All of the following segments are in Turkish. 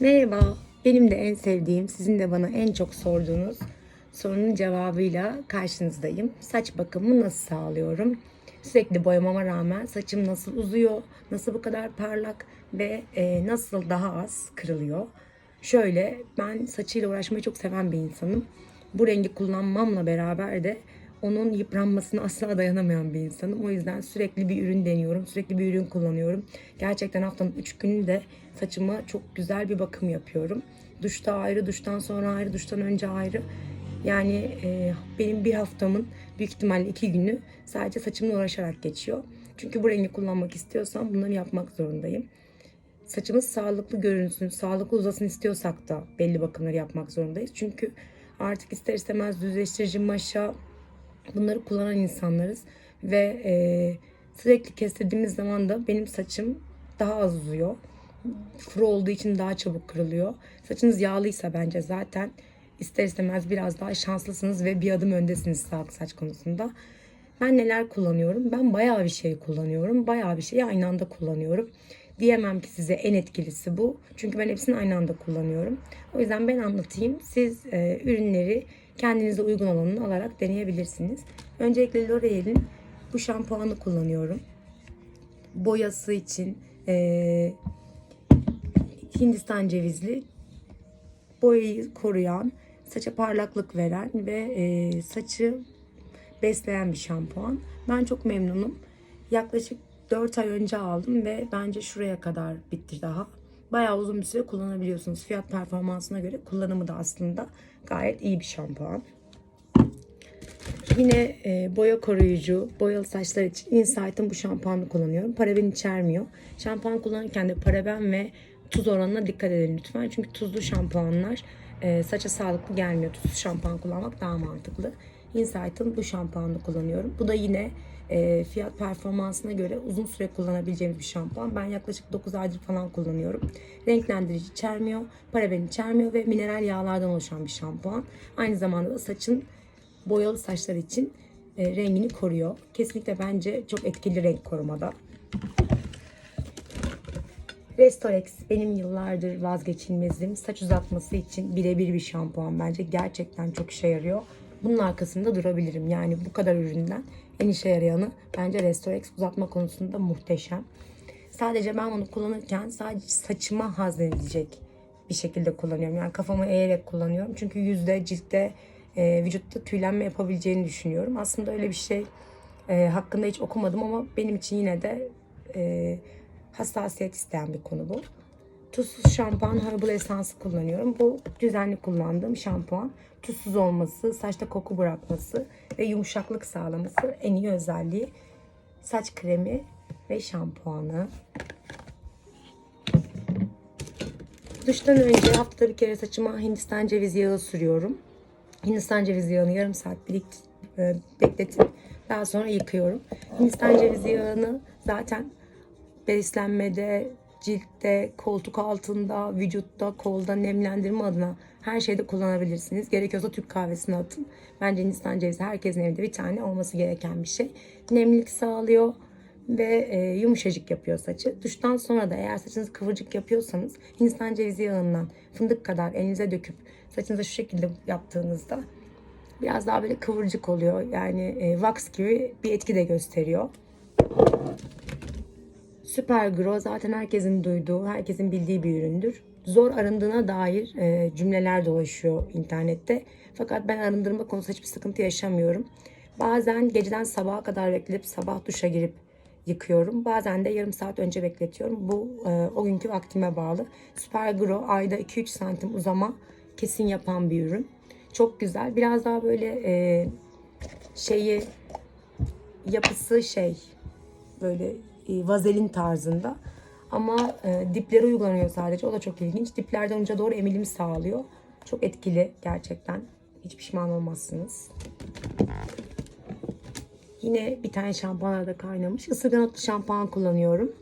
Merhaba, benim de en sevdiğim, sizin de bana en çok sorduğunuz sorunun cevabıyla karşınızdayım. Saç bakımı nasıl sağlıyorum? Sürekli boyamama rağmen saçım nasıl uzuyor, nasıl bu kadar parlak ve e, nasıl daha az kırılıyor? Şöyle, ben saçıyla uğraşmayı çok seven bir insanım. Bu rengi kullanmamla beraber de onun yıpranmasına asla dayanamayan bir insanım. O yüzden sürekli bir ürün deniyorum. Sürekli bir ürün kullanıyorum. Gerçekten haftanın 3 günü de saçıma çok güzel bir bakım yapıyorum. Duşta ayrı, duştan sonra ayrı, duştan önce ayrı. Yani e, benim bir haftamın büyük ihtimalle iki günü sadece saçımla uğraşarak geçiyor. Çünkü bu rengi kullanmak istiyorsam bunları yapmak zorundayım. Saçımız sağlıklı görünsün, sağlıklı uzasın istiyorsak da belli bakımları yapmak zorundayız. Çünkü artık ister istemez düzleştirici maşa, bunları kullanan insanlarız ve e, sürekli kestirdiğimiz zaman da benim saçım daha az uzuyor. Kuru olduğu için daha çabuk kırılıyor. Saçınız yağlıysa bence zaten ister istemez biraz daha şanslısınız ve bir adım öndesiniz sağlıklı saç konusunda. Ben neler kullanıyorum? Ben bayağı bir şey kullanıyorum. Bayağı bir şeyi aynı anda kullanıyorum. Diyemem ki size en etkilisi bu. Çünkü ben hepsini aynı anda kullanıyorum. O yüzden ben anlatayım. Siz e, ürünleri kendinize uygun olanını alarak deneyebilirsiniz. Öncelikle L'Oreal'in bu şampuanı kullanıyorum. Boyası için e, Hindistan cevizli boyayı koruyan, saça parlaklık veren ve e, saçı besleyen bir şampuan. Ben çok memnunum. Yaklaşık 4 ay önce aldım ve bence şuraya kadar bitti daha. Bayağı uzun bir süre kullanabiliyorsunuz. Fiyat performansına göre kullanımı da aslında gayet iyi bir şampuan. Yine e, boya koruyucu, boyalı saçlar için Insight'ın bu şampuanı kullanıyorum. Paraben içermiyor. Şampuan kullanırken de paraben ve tuz oranına dikkat edin lütfen. Çünkü tuzlu şampuanlar e, saça sağlıklı gelmiyor. Tuzsuz şampuan kullanmak daha mantıklı. Insight'ın bu şampuanını kullanıyorum. Bu da yine e, fiyat performansına göre uzun süre kullanabileceğimiz bir şampuan. Ben yaklaşık 9 aydır falan kullanıyorum. Renklendirici içermiyor, paraben içermiyor ve mineral yağlardan oluşan bir şampuan. Aynı zamanda da saçın boyalı saçlar için e, rengini koruyor. Kesinlikle bence çok etkili renk korumada. Restorex benim yıllardır vazgeçilmezim. Saç uzatması için birebir bir şampuan bence. Gerçekten çok işe yarıyor. Bunun arkasında durabilirim. Yani bu kadar üründen en işe yarayanı bence Restorex uzatma konusunda muhteşem. Sadece ben bunu kullanırken sadece saçıma hazmedilecek bir şekilde kullanıyorum. Yani kafamı eğerek kullanıyorum. Çünkü yüzde, ciltte, e, vücutta tüylenme yapabileceğini düşünüyorum. Aslında öyle bir şey e, hakkında hiç okumadım ama benim için yine de e, hassasiyet isteyen bir konu bu. Tuzsuz şampuan Herbal Essence'ı kullanıyorum. Bu düzenli kullandığım şampuan. Tuzsuz olması, saçta koku bırakması ve yumuşaklık sağlaması en iyi özelliği. Saç kremi ve şampuanı. Duştan önce haftada bir kere saçıma Hindistan cevizi yağı sürüyorum. Hindistan cevizi yağını yarım saat birikt, e, bekletip daha sonra yıkıyorum. Hindistan cevizi yağını zaten beslenmede, ciltte, koltuk altında, vücutta, kolda nemlendirme adına her şeyde kullanabilirsiniz. Gerekiyorsa Türk kahvesine atın. Bence Hindistan cevizi herkesin evinde bir tane olması gereken bir şey. Nemlilik sağlıyor ve e, yumuşacık yapıyor saçı. Duştan sonra da eğer saçınız kıvırcık yapıyorsanız Hindistan cevizi yağından fındık kadar elinize döküp saçınıza şu şekilde yaptığınızda biraz daha böyle kıvırcık oluyor. Yani e, wax gibi bir etki de gösteriyor. Süper Grow zaten herkesin duyduğu, herkesin bildiği bir üründür. Zor arındığına dair e, cümleler dolaşıyor internette. Fakat ben arındırma konusunda hiçbir sıkıntı yaşamıyorum. Bazen geceden sabaha kadar bekletip sabah duşa girip yıkıyorum. Bazen de yarım saat önce bekletiyorum. Bu e, o günkü vaktime bağlı. Süper Grow ayda 2-3 santim uzama kesin yapan bir ürün. Çok güzel. Biraz daha böyle e, şeyi yapısı şey böyle vazelin tarzında. Ama e, diplere uygulanıyor sadece. O da çok ilginç. Diplerden uca doğru emilimi sağlıyor. Çok etkili gerçekten. Hiç pişman olmazsınız. Yine bir tane şampuanlarda kaynamış. Isırgan otlu şampuan kullanıyorum.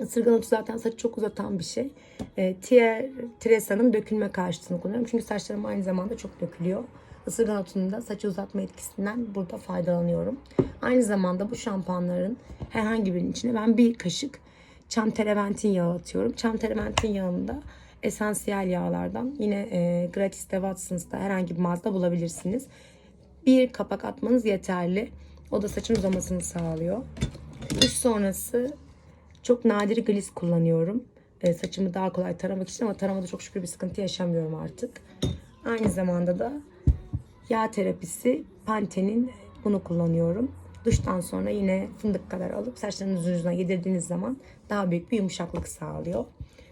Isırgan otu zaten saçı çok uzatan bir şey. E, Tresa'nın dökülme karşıtını kullanıyorum. Çünkü saçlarım aynı zamanda çok dökülüyor. Isırgan otunun da saçı uzatma etkisinden burada faydalanıyorum. Aynı zamanda bu şampuanların herhangi birinin içine ben bir kaşık çam terebentin yağı atıyorum. Çam terebentin yağında esansiyel yağlardan. Yine e, gratis'te Watson's'ta herhangi bir mağazada bulabilirsiniz. Bir kapak atmanız yeterli. O da saçın uzamasını sağlıyor. Duş sonrası çok nadir gliss kullanıyorum. E, saçımı daha kolay taramak için ama taramada çok şükür bir sıkıntı yaşamıyorum artık. Aynı zamanda da yağ terapisi Pantene'in bunu kullanıyorum. Duştan sonra yine fındık kadar alıp saçlarınızın ucuna yedirdiğiniz zaman daha büyük bir yumuşaklık sağlıyor.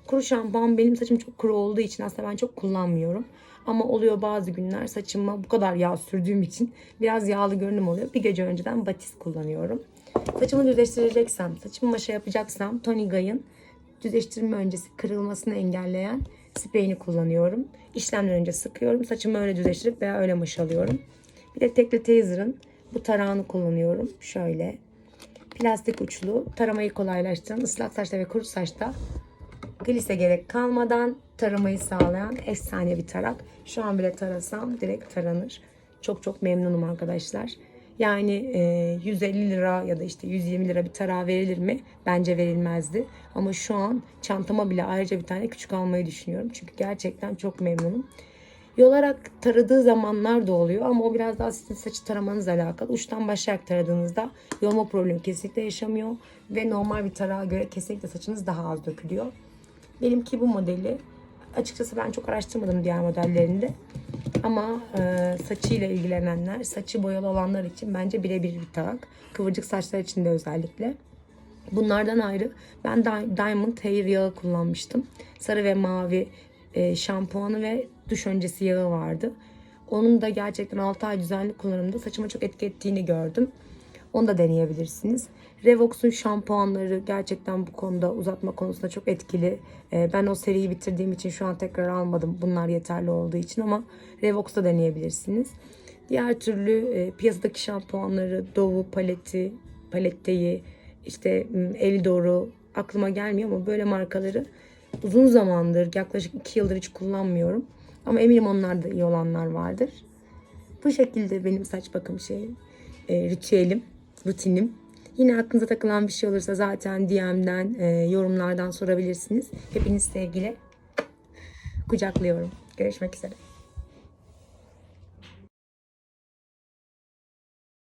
Kuru şampuan benim saçım çok kuru olduğu için aslında ben çok kullanmıyorum. Ama oluyor bazı günler saçıma bu kadar yağ sürdüğüm için biraz yağlı görünüm oluyor. Bir gece önceden batis kullanıyorum. Saçımı düzleştireceksem, saçımı maşa yapacaksam Tony Guy'ın düzleştirme öncesi kırılmasını engelleyen spreyini kullanıyorum. İşlemden önce sıkıyorum. Saçımı öyle düzleştirip veya öyle maşalıyorum. Bir de Tekle Taser'ın bu tarağını kullanıyorum. Şöyle. Plastik uçlu. Taramayı kolaylaştıran ıslak saçta ve kuru saçta glise gerek kalmadan taramayı sağlayan efsane bir tarak. Şu an bile tarasam direkt taranır. Çok çok memnunum arkadaşlar. Yani e, 150 lira ya da işte 120 lira bir tarağı verilir mi? Bence verilmezdi. Ama şu an çantama bile ayrıca bir tane küçük almayı düşünüyorum. Çünkü gerçekten çok memnunum. Yolarak taradığı zamanlar da oluyor ama o biraz daha sizin saçı taramanızla alakalı. Uçtan başlayarak taradığınızda yolma problemi kesinlikle yaşamıyor ve normal bir tarağa göre kesinlikle saçınız daha az dökülüyor. Benimki bu modeli. Açıkçası ben çok araştırmadım diğer modellerinde. Ama e, saçıyla ilgilenenler, saçı boyalı olanlar için bence birebir bir tarak. Kıvırcık saçlar için de özellikle. Bunlardan ayrı ben Di- Diamond Hair yağı kullanmıştım. Sarı ve mavi e, şampuanı ve duş öncesi yağı vardı. Onun da gerçekten 6 ay düzenli kullanımda saçıma çok etki ettiğini gördüm. Onu da deneyebilirsiniz. Revox'un şampuanları gerçekten bu konuda uzatma konusunda çok etkili. E, ben o seriyi bitirdiğim için şu an tekrar almadım. Bunlar yeterli olduğu için ama Revox'ta deneyebilirsiniz. Diğer türlü e, piyasadaki şampuanları, Dove paleti, paletteyi, işte Elidor'u aklıma gelmiyor ama böyle markaları uzun zamandır yaklaşık 2 yıldır hiç kullanmıyorum. Ama eminim onlarda iyi olanlar vardır. Bu şekilde benim saç bakım şeyim, e, ritüelim, rutinim. Yine aklınıza takılan bir şey olursa zaten DM'den, e, yorumlardan sorabilirsiniz. Hepiniz sevgiyle kucaklıyorum. Görüşmek üzere.